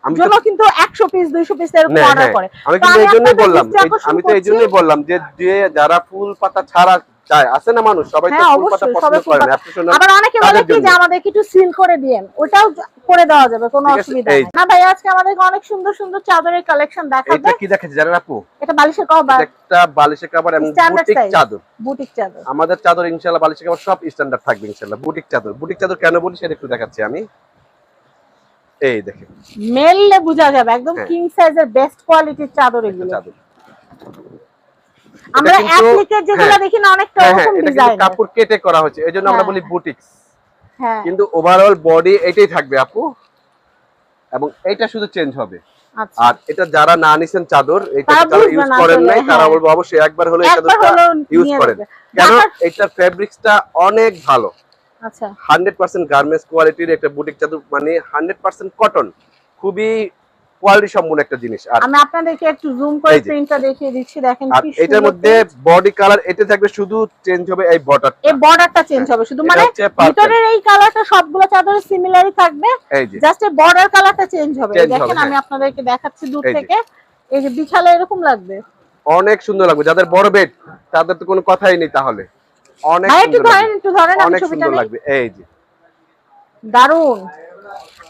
আমি তো
জন্য কিন্তু একশো পিস দুইশো পিস এরকম
হ্যাঁ,
অর্ডার
হ্যাঁ।
করে।
আমি কিন্তু এই জন্যই বললাম আমি তো বললাম যে যারা ফুল পাতা ছাড়া চায়। আছে না মানুষ? সবাই তো
হ্যাঁ
ফুল পাতা পছন্দ করে না।
আবার অনেকে বলে কি যে আমাদেরকে একটু সিল করে দিয়েন। ওটাও করে দেওয়া যাবে কোনো অসুবিধা নেই। না ভাই আজকে আমাদেরকে অনেক সুন্দর সুন্দর চাদরের কালেকশন দেখাবে।
এটা কি দেখেছি জানেন আপু?
এটা বালিশের কভার
একটা বালিশের কাপড় এবং বুটিক চাদর।
বুটিক চাদর।
আমাদের চাদর ইনশাআল্লাহ বালিশের কাপড় সব স্ট্যান্ডার্ড থাকবে ইনশাআল্লাহ। বুটিক চাদর। বুটিক চাদর কেন বলি সেটা একটু দেখাচ্ছি আমি। এই দেখেন।
মেললে বোঝা যাবে একদম। কিং সাইজের বেস্ট কোয়ালিটির চাদর এগুলো।
চাদর।
আমরা অ্যাপ্লিকেট যেগুলো
হ্যাঁ।
দেখি না অনেকটা
হ্যাঁ হ্যাঁ এটা কিন্তু
ডিজাইন
কাপড় কেটে করা হয়েছে এই জন্য আমরা বলি বুটিক্স
হ্যাঁ।
কিন্তু ওভারঅল বডি এটাই থাকবে আপু এবং এটা শুধু চেঞ্জ হবে।
আচ্ছা।
আর এটা যারা না নিছেন চাদর এটা যারা ইউজ করেন নাই তারা। বলব অবশ্যই একবার হলো এই চাদরটা ইউজ করেন।
ঢাকার-
এটার ফেব্রিক্সটা অনেক ভালো।
আচ্ছা।
হান্ড্রেড পার্সেন্ট গার্মেন্টস কোয়ালিটির একটা বুটিক চাদর মানে হান্ড্রেড পার্সেন্ট কটন খুবই কোয়ালিটি সম্পূর্ণ একটা জিনিস। আর
আমি আপনাদেরকে একটু জুম করে প্রিন্টটা দেখিয়ে দিচ্ছি দেখেন কি
এটার মধ্যে বডি কালার এটা থাকবে শুধু চেঞ্জ হবে এই বর্ডার
এই বর্ডারটা চেঞ্জ হবে শুধু মানে ভিতরের এই কালারটা সবগুলো চাদরের সিমিলারই থাকবে জাস্ট এই বর্ডার কালারটা চেঞ্জ হবে। দেখেন আমি
হ্যাঁ।
আপনাদেরকে দেখাচ্ছি দূর থেকে এই যে এরকম লাগবে।
অনেক সুন্দর লাগবে যাদের বড় বেড তাদের তো কোনো কথাই নেই তাহলে। অনেক সুন্দর লাগবে। এই যে।
দারুণ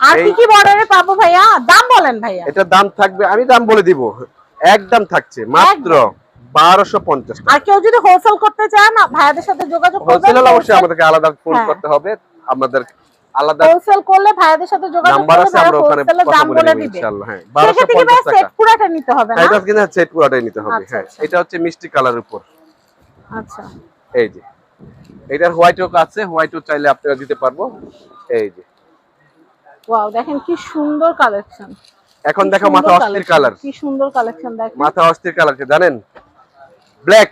আর কি কি বর্ডারে পাবো ভাইয়া? দাম বলেন ভাইয়া।
এটার দাম থাকবে আমি দাম বলে দিব। একদম থাকছে মাত্র বারোশো পঞ্চাশ টাকা।
আর কেউ যদি হোলসেল করতে চান ভাইয়াদের সাথে যোগাযোগ করবেন।
হোলসেল অবশ্যই আমাদেরকে আলাদা ফোন
হ্যাঁ।
করতে হবে আমাদের আলাদা
হোলসেল করলে ভাইয়াদের সাথে যোগাযোগ
নাম্বার
করলে
আছে আমরা ওখানে
দাম
বলে দিব। ইনশাআল্লাহ হ্যাঁ বারোশো
সেক্ষেত্রে কি
পঞ্চাশ
ভাই
টাকা।
সেট পুরাটা নিতে হবে না?
এটা কিন্তু সেট পুরাটাই নিতে হবে
আচ্ছা,
হ্যাঁ।
আচ্ছা।
এটা হচ্ছে মিষ্টি কালার উপর।
আচ্ছা।
এই যে। এটার হোয়াইট ওক আছে হোয়াইট ওক চাইলে আপনারা দিতে পারব। এই যে।
ওয়াও দেখেন কি সুন্দর কালেকশন
এখন দেখো মাথা অস্থির কালার
কি সুন্দর কালেকশন দেখেন।
মাথা অস্থির কালার কে জানেন? ব্ল্যাক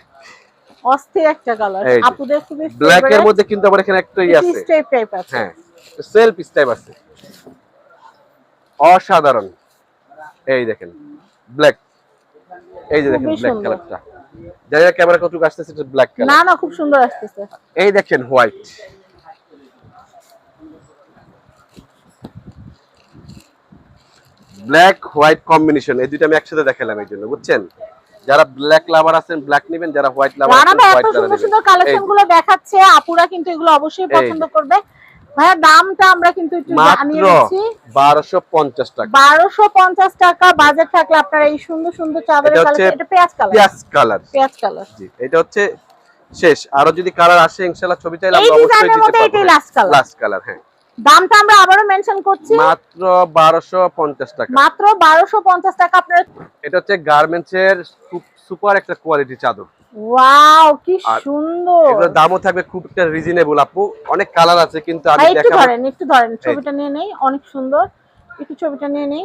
অস্থির একটা কালার আপুদের খুবই
ব্ল্যাক এর মধ্যে কিন্তু আবার এখানে একটা ই আছে।
স্টেপ টাইপ আছে।
হ্যাঁ সেলফ স্টাইপ আছে। অসাধারণ। এই দেখেন ব্ল্যাক এই যে দেখেন ব্ল্যাক কালারটা যাই ক্যামেরা কতটুকু আসতেছে এটা ব্ল্যাক কালার
না না খুব সুন্দর আসতেছে।
এই দেখেন হোয়াইট ব্ল্যাক হোয়াইট কম্বিনেশন এই দুইটা আমি একসাথে দেখালাম এই জন্য বুঝছেন? যারা ব্ল্যাক লাভার আছেন ব্ল্যাক নেবেন যারা হোয়াইট লাভার আছেন হোয়াইট
সুন্দর
লাভার
সুন্দর কালেকশনগুলো দেখাচ্ছে আপুরা কিন্তু এগুলো অবশ্যই পছন্দ করবে। ভাইয়া দামটা আমরা কিন্তু একটু জানিয়ে দিচ্ছি।
বারোশো পঞ্চাশ টাকা।
বারোশো পঞ্চাশ টাকা বাজেট থাকলে আপনারা এই সুন্দর সুন্দর চাদরের কালেকশন এটা পেঁয়াজ কালার
পেঁয়াজ কালার
পেঁয়াজ কালার
জি এটা হচ্ছে শেষ। আরও যদি কালার আসে ইনশাআল্লাহ ছবি চাইলে আমরা অবশ্যই দিতে
মধ্যে
পারব।
এটাই লাস্ট কালার
লাস্ট কালার হ্যাঁ।
দামটা আমরা আবারও মেনশন করছি।
মাত্র বারোশো পঞ্চাশ টাকা।
মাত্র বারোশো পঞ্চাশ টাকা আপনার
এটা হচ্ছে গার্মেন্টস এর সুপার একটা কোয়ালিটি চাদর।
ওয়াও কি সুন্দর।
এগুলোর দামও থাকবে খুব একটা রিজনেবল আপু। অনেক কালার আছে কিন্তু আমি
দেখাবো একটু ধরেন একটু ধরেন ছবিটা নিয়ে নেই অনেক সুন্দর। একটু ছবিটা নিয়ে নেই।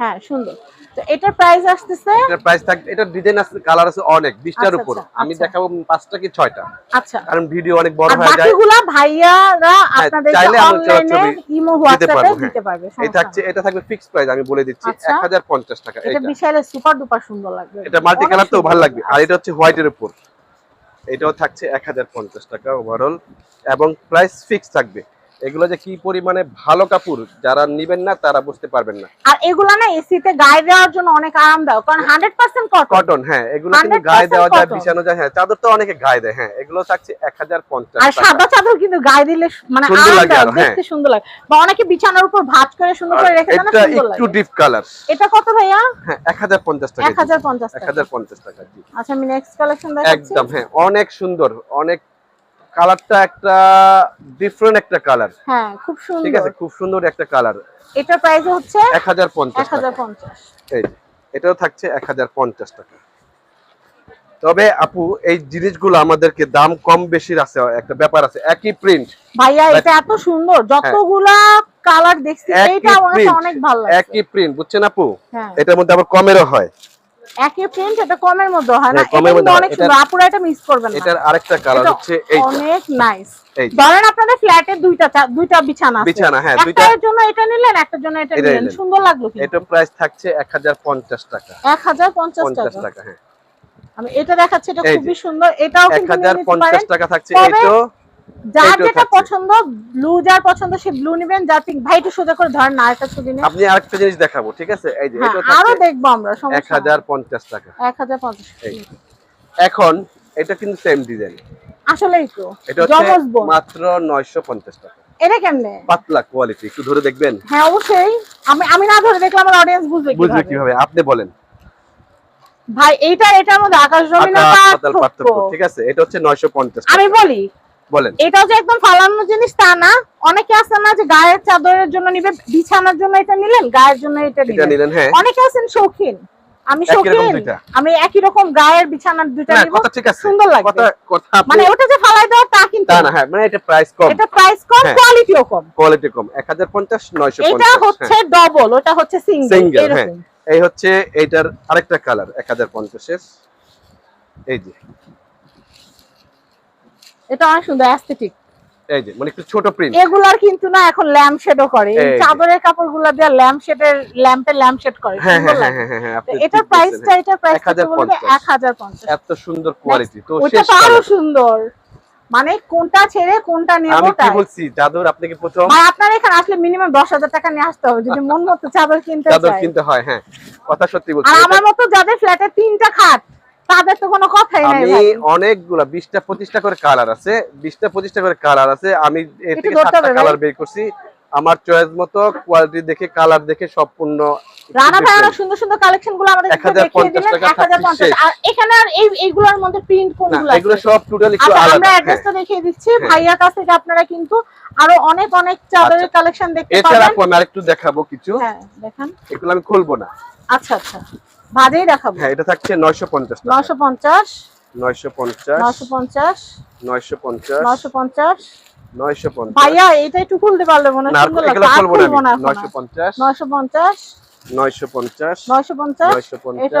হ্যাঁ সুন্দর। তো এটার প্রাইস আসতেছে
এটার প্রাইস থাকবে এটার ডিজাইন আছে কালার আছে অনেক বিশটার
আচ্ছা,
উপর।
আচ্ছা,
আমি
আচ্ছা।
দেখাবো পাঁচটা কি ছয়টা।
আচ্ছা।
কারণ ভিডিও অনেক বড় হয়ে যায়।
বাকিগুলা ভাইয়ারা আপনাদের
চাইলে
অনলাইনে ইমো হোয়াটসঅ্যাপে
হ্যাঁ।
দিতে পারবে
এই থাকছে এটা থাকবে ফিক্সড প্রাইস আমি বলে দিচ্ছি
আচ্ছা।
এক হাজার পঞ্চাশ টাকা
এটা
এটা
সুপার ডুপার সুন্দর লাগবে।
এটা মাল্টি কালার তো ভালো লাগবে। আর এটা হচ্ছে হোয়াইটের উপর। এটাও থাকছে এক হাজার পঞ্চাশ টাকা ওভারঅল এবং প্রাইস ফিক্স থাকবে। এগুলো যে কি পরিমাণে ভালো কাপড় যারা নিবেন না তারা বুঝতে পারবেন না।
আর এগুলা না এসিতে গায়ে দেওয়ার জন্য অনেক আরামদায়ক কারণ হান্ড্রেড পার্সেন্ট কটন
কটন হ্যাঁ এগুলো কিন্তু গায়ে দেওয়া যায় বিছানো যায় হ্যাঁ চাদর তো অনেকে গায়ে দেয় হ্যাঁ এগুলো থাকছে এক হাজার পঞ্চাশ
আর সাদা চাদর কিন্তু গায়ে দিলে মানে
সুন্দর লাগে
আরামদায়ক
হ্যাঁ।
দেখতে সুন্দর লাগে। বা অনেকে বিছানার উপর ভাঁজ করে সুন্দর করে রেখে দেন না,
এটা একটু ডিপ কালার
এটা কত ভাইয়া?
হ্যাঁ এক হাজার পঞ্চাশ টাকা
এক হাজার পঞ্চাশ
এক
টাকা
হাজার পঞ্চাশ টাকা জি।
আচ্ছা আমি নেক্সট কালেকশন দেখাচ্ছি।
একদম হ্যাঁ অনেক সুন্দর অনেক কালারটা একটা ডিফারেন্ট একটা কালার
হ্যাঁ খুব সুন্দর ঠিক
আছে খুব সুন্দর একটা কালার
এটার প্রাইস হচ্ছে
এক হাজার পঞ্চাশ
এক হাজার
টাকা
পঞ্চাশ।
এই এটাও থাকছে এক হাজার পঞ্চাশ টাকা। তবে আপু এই জিনিসগুলো আমাদেরকে দাম কম বেশি আছে একটা ব্যাপার আছে একই প্রিন্ট
ভাইয়া এটা এত সুন্দর যতগুলা কালার দেখছি
হ্যাঁ। একই
এইটা আমার অনেক ভালো লাগছে।
একই প্রিন্ট বুঝছেন আপু?
হ্যাঁ।
এটার মধ্যে আবার কমেরও হয়।
একই প্রিন্ট এটা কমের মধ্যে হয় না।
হ্যাঁ, কমের মধ্যে
অনেক আপুরা এটা মিস করবেন না।
এটার আরেকটা কালার হচ্ছে এই
অনেক নাইস
এই
ধরেন আপনাদের ফ্ল্যাটে দুইটা দুইটা বিছানা আছে।
বিছানা, হ্যাঁ, দুইটা-
একটার জন্য এটা নিলেন একটার জন্য এটা নিলেন। সুন্দর লাগল কিন্তু।
এটা প্রাইস থাকছে এক হাজার পঞ্চাশ টাকা।
এক হাজার পঞ্চাশ
পঞ্চাশ
টাকা
টাকা হ্যাঁ।
আমি এটা দেখাচ্ছি এটা খুবই সুন্দর। এটাও কিন্তু
হাজার
নিয়ে নিতে
পঞ্চাশ
পারেন
টাকা থাকছে
তবে
এটাও
যার যেটা। পছন্দ ব্লু যার পছন্দ সে ব্লু নেবেন। যার পিঙ্ক ভাই একটু সোজা করে ধরেন না ছবি নেন
আপনি আরেকটা জিনিস দেখাবো ঠিক আছে? এই যে
হ্যাঁ
এটা আরও
দেখব আমরা
এক
সমস্যা
হাজার পঞ্চাশ টাকা।
এক হাজার পঞ্চাশ।
এই। এখন এটা কিন্তু সেম ডিজাইন
আসলেই তো।
এটা হচ্ছে মাত্র নয়শো পঞ্চাশ টাকা।
এটা কেমনে?
পাতলা কোয়ালিটি একটু ধরে দেখবেন?
হ্যাঁ অবশ্যই। আমি আমি না ধরে দেখলে আমার অডিয়েন্স বুঝবে
বুঝবে
কীভাবে?
আপনি বলেন।
ভাই এইটা এটার মধ্যে আকাশ জমিন
পার্থক্য ঠিক আছে? এটা হচ্ছে নয়শো পঞ্চাশ
আমি বলি
বলেন।
এটাও যে একদম ফালানো জিনিস তা না। অনেকে আছে না যে গায়ের চাদরের জন্য নিবে বিছানার জন্য এটা নিলেন গায়ের জন্য এটা নিলেন।
হ্যাঁ।
অনেকে আছেন শৌখিন। আমি
একই রকম
শৌখিন। আমি একই রকম গায়ের বিছানার দুইটা নিব
কথা ঠিক আছে।
সুন্দর লাগবে।
কথা কথা
মানে ওটা যে ফালাই দেওয়া তা কিন্তু না।
না হ্যাঁ মানে এটা প্রাইস কম।
এটা প্রাইস কম
হ্যাঁ।
কোয়ালিটিও কম।
কোয়ালিটি কম। এক হাজার পঞ্চাশ নয়শো
এটা হচ্ছে ডবল ওটা হচ্ছে সিঙ্গেল
সিঙ্গেল হ্যাঁ। এই হচ্ছে এইটার আরেকটা কালার এক হাজার পঞ্চাশের। এই যে।
এটা অনেক সুন্দর অ্যাস্থেটিক
এই যে মানে একটু ছোট প্রিন্ট
এগুলার কিন্তু না এখন ল্যাম্প শেডও করে। চাদরের কাপড়গুলো দিয়ে ল্যাম্প শেডের ল্যাম্পে ল্যাম্প শেড করে
হ্যাঁ হ্যাঁ হ্যাঁ হ্যাঁ হ্যাঁ
এটার প্রাইসটা। এটার প্রাইস
1050
এক হাজার
এত সুন্দর কোয়ালিটি তো
ওটা
আরও
সুন্দর। মানে কোনটা ছেড়ে কোনটা নেব
আমি কি বলছি চাদর আপনাকে প্রথম
ভাই আপনার এখানে আসলে মিনিমাম দশ হাজার টাকা নিয়ে আসতে হবে যদি মন মতো চাদর কিনতে
চাদর কিনতে হয় হ্যাঁ। কথা সত্যি বলছি
আর আমার মতো যাদের ফ্ল্যাটে তিনটা খাট তাদের তো কোনো কথাই নাই
আমি অনেকগুলা বিশটা পঁচিশটা করে কালার আছে বিশটা পঁচিশটা করে কালার আছে আমি এর থেকে কালার বের করছি। আমার চয়েস মতো কোয়ালিটি দেখে কালার দেখে সম্পূর্ণ একটু
রানা ভাই অনেক সুন্দর সুন্দর কালেকশনগুলো আমাদের
1050
দেখিয়ে দিলেন।
টাকা
এক হাজার পঞ্চাশ।
থাকছে
আর এখানে আর এই এইগুলোর মধ্যে প্রিন্ট কোনগুলো
এগুলো সব টোটাল একটু
আচ্ছা আমরা
হ্যাঁ।
অ্যাড্রেসটা দেখিয়ে দিচ্ছি।
হ্যাঁ।
ভাইয়ার কাছ থেকে আপনারা কিন্তু আরও অনেক অনেক চাদরের
আচ্ছা।
কালেকশন দেখতে
এছাড়া
পাবেন।
আপু আমি আরেকটু দেখাবো কিছু।
হ্যাঁ দেখেন।
এগুলো আমি খুলবো না।
আচ্ছা আচ্ছা। ভাজেই দেখাবো।
হ্যাঁ এটা থাকছে নয়শো পঞ্চাশ টাকা।
নশো পঞ্চাশ।
নয়শো পঞ্চাশ।
ভাইয়া এটা একটু খুলতে পারলে মনে সুন্দর লাগবে।
না
খুলবো না এটা এটা।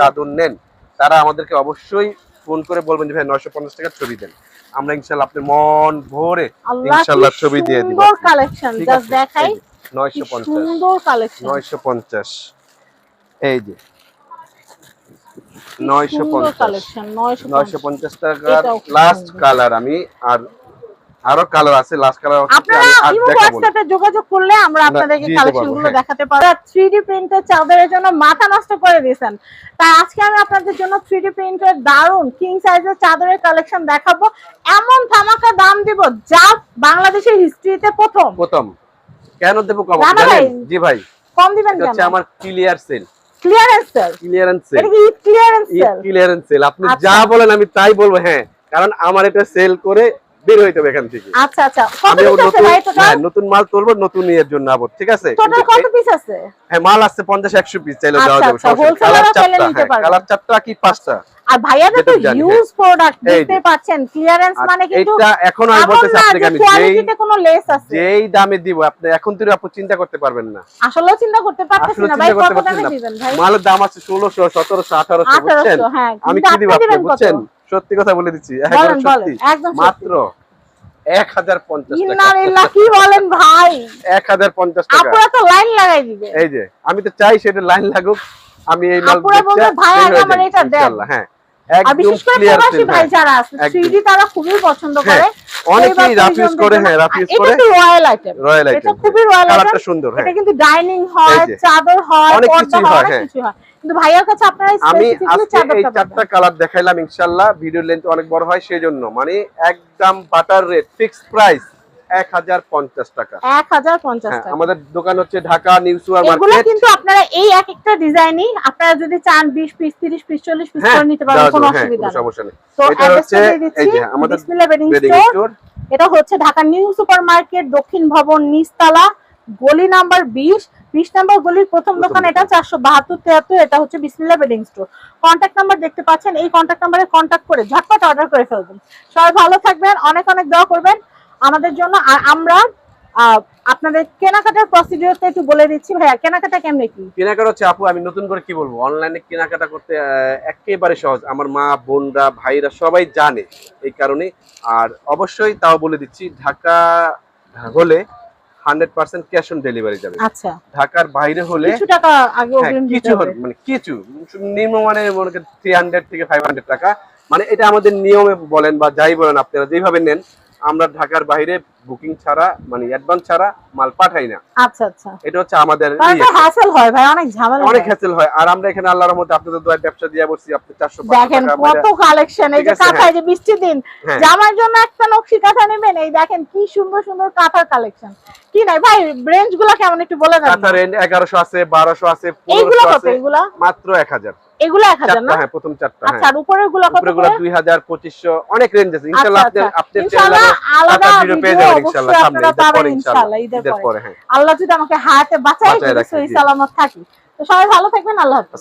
চাদর নেন তারা আমাদেরকে অবশ্যই ফোন করে বলবেন যে ভাই নয়শো পঞ্চাশ টাকার ছবি দেন। আমরা ইনশাল্লাহ আপনার মন ভরে ইনশাল্লাহ ছবি দিয়ে দিব।
সুন্দর কালেকশন জাস্ট দেখাই।
এই যে, নয়শো
কি
পঞ্চাশ
সুন্দর কালেকশন
নয়শো পঞ্চাশ। এই যে
চাদরের আজকে আমি আপনাদের জন্য প্রিন্টের দারুণ কিং সাইজের চাদরের কালেকশন দেখাবো। এমন ধামাকা দাম দিব যা বাংলাদেশের হিস্ট্রিতে প্রথম।
প্রথম। কেন দেবো জি ভাই।
কম দিবেন
আমার clear sale
clearance sale
clearance sale
এটা কি ক্লিয়ারেন্স সেল
ক্লিয়ারেন্স সেল আপনি
আচ্ছা।
যা বলেন আমি তাই বলব হ্যাঁ। কারণ আমার এটা সেল করে বের হইতে হবে এখান থেকে।
আচ্ছা আচ্ছা।
আমি নতুন হ্যাঁ, নতুন মাল তুলবো নতুন ইয়ের জন্য আবার ঠিক আছে?
টোটাল কত পিস আছে?
হ্যাঁ মাল আছে পঞ্চাশ একশো পিস চাইলে দেওয়া যাবে কালার চারটা কালার চারটা কি পাঁচটা?
আর ভাইয়াদের তো
যেটা
ইউজ প্রোডাক্ট দেখতে পাচ্ছেন ক্লিয়ারেন্স মানে কিন্তু
এইটা এখন আমি বলতেছি আপনাকে আমি
কোয়ালিটিতে কোনো লেস আছে।
যেই দামে দিব আপনি এখন তুই আপনি চিন্তা করতে পারবেন না।
আসলেও চিন্তা করতে পারতেছি
আসলে
না ভাই কত দামে দিবেন ভাই?
মালের দাম আছে ষোলোশো সতেরোশো আঠারোশো বুঝছেন?
1800 হ্যাঁ
আমি কি দিব
আপনি
বুঝছেন? সত্যি কথা বলে দিচ্ছি
বলেন
সত্যি। মাত্র এক হাজার পঞ্চাশ টাকা।
কি বলেন ভাই?
এক হাজার পঞ্চাশ টাকা।
আপুরা তো লাইন লাগাই দিবে।
এই যে আমি তো চাই সেটা লাইন লাগুক আমি এই মাল
ভাই,
হয়ে
আমার এটা দেন।
হ্যাঁ।
আর বিশেষ করে প্রবাসী ভাই যারা আছে
একদম।
3D তারা খুবই পছন্দ করে।
হ্যাঁ, অনেকেই রাফ ইউজ করে হ্যাঁ রাফ ইউজ করে।
এটা রয়্যাল আইটেম
রয়্যাল
এটা খুবই রয়্যাল আইটেম
কালারটা সুন্দর হ্যাঁ।
এটা কিন্তু ডাইনিং হয় চাদর হয়
অনেক
পর্দা হয়
হয়, হ্যাঁ।
কিন্তু ভাইয়ার কাছে আপনারা
আমি আজকে এই চারটা কালার দেখাইলাম ইনশাআল্লাহ। ভিডিও লেন্থ অনেক বড় হয় সেই জন্য মানে একদম বাটার রেট ফিক্সড প্রাইস এক হাজার পঞ্চাশ টাকা।
1050 টাকা।
আমাদের দোকান হচ্ছে ঢাকা নিউ সুপার মার্কেট।
কিন্তু আপনারা এই এক একটা ডিজাইনই আপনারা যদি চান 20 পিস 30 পিস 40 পিস করে নিতে পারবেন কোনো অসুবিধা নেই।
সমস্যা নেই। এটা হচ্ছে এই যে আমাদের
বেডিং
বেডিং
স্টোর
স্টোর
এটা হচ্ছে ঢাকা নিউ সুপার মার্কেট দক্ষিণ ভবন নিচতলা গলি নাম্বার বিশ। বিশ নাম্বার গলির প্রথম দোকান
দোকান।
এটা চারশো বাহাত্তর তেহাত্তর এটা হচ্ছে বিসমিল্লা বেডিং স্টোর কন্ট্যাক্ট নাম্বার দেখতে পাচ্ছেন এই কন্ট্যাক্ট নাম্বারে কন্ট্যাক্ট করে ঝটপট অর্ডার করে ফেলবেন। সবাই ভালো থাকবেন অনেক অনেক দোয়া করবেন। আমাদের জন্য আর আমরা আপনাদের কেনাকাটার প্রসিডিওরটা একটু বলে দিচ্ছি। ভাইয়া কেনাকাটা কেমনে কি?
কেনাকাটা হচ্ছে আপু আমি নতুন করে কি বলব? অনলাইনে কেনাকাটা করতে একেবারে সহজ। আমার মা বোনরা ভাইরা সবাই জানে এই কারণে। আর অবশ্যই তাও বলে দিচ্ছি ঢাকা হলে hundred percent cash on delivery যাবে।
আচ্ছা।
ঢাকার বাইরে হলে
কিছু টাকা আগে
হ্যাঁ, কিছু
হবে।
মানে কিছু নিম্নমানের মনে থ্রি হান্ড্রেড থেকে ফাইভ হান্ড্রেড টাকা। মানে এটা আমাদের নিয়মে বলেন বা যাই বলেন আপনারা যেভাবে নেন আমরা ঢাকার বাইরে বুকিং ছাড়া মানে অ্যাডভান্স ছাড়া মাল পাঠাই না।
আচ্ছা আচ্ছা।
এটা হচ্ছে আমাদের
কারণ
ইয়ে।
হ্যাসেল হয় ভাই অনেক ঝামেলা
অনেক
হয়।
হ্যাসেল হয়। আর আমরা এখানে আল্লাহর মধ্যে আপনাদের দোয়ায় ব্যবসা দিয়ে বসছি আপনি চারশো
দেখেন কত কালেকশন এই যে
আছে,
কাঁথায় যে বৃষ্টির দিন
হ্যাঁ।
জামার জন্য একটা নকশি কাঁথা নেবেন এই দেখেন কি সুন্দর সুন্দর কাঁথার কালেকশন কি নাই ভাই রেঞ্জগুলা কেমন একটু বলে দেন।
কাঁথা রেন্ট এগারোশো আছে বারোশো আছে
এইগুলো
পনেরোশো
কত
আছে
এগুলা
মাত্র এক হাজার।
এগুলো এক হাজার না?
হ্যাঁ প্রথম চারটা
আচ্ছা
হ্যাঁ
আর
উপরেরগুলা কতগুলা অনেক রেঞ্জ আছে।
আচ্ছা আচ্ছা। ইনশাআল্লাহ আলাদা
ভিডিও পেয়ে যাবেন
অবশ্যই
সামনে। ঈদের পরে
ইনশাআল্লাহ ঈদের
ঈদের
পরে।
পরে হ্যাঁ।
আল্লাহ যদি আমাকে হাতে বাঁচায়। সালামত থাকি। তো সবাই ভালো থাকবেন আল্লাহ হাফেজ।